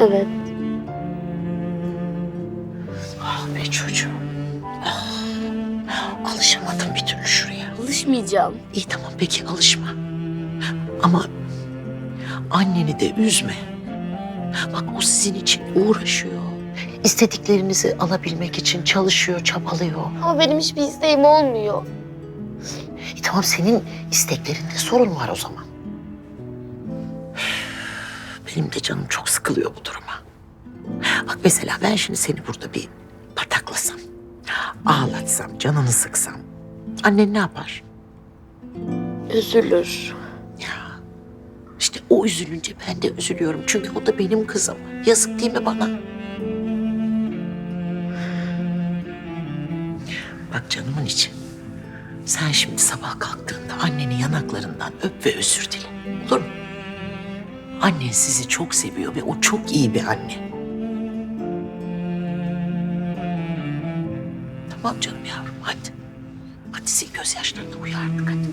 Evet. Ah be çocuğum. Ah. Alışamadım bir türlü şuraya. Alışmayacağım. İyi tamam peki alışma. Ama anneni de üzme. Bak o sizin için uğraşıyor. İstediklerinizi alabilmek için çalışıyor, çabalıyor. Ama benim hiçbir isteğim olmuyor. E tamam senin isteklerinde sorun var o zaman. Benim de canım çok sıkılıyor bu duruma. Bak mesela ben şimdi seni burada bir pataklasam, ağlatsam, canını sıksam. Annen ne yapar? Üzülür. Ya işte o üzülünce ben de üzülüyorum. Çünkü o da benim kızım. Yazık değil mi bana? Bak canımın içi. Sen şimdi sabah kalktığında anneni yanaklarından öp ve özür dile. Olur mu? Annen sizi çok seviyor ve o çok iyi bir anne. Tamam canım yavrum hadi. Hadi sil gözyaşlarını uyu artık hadi.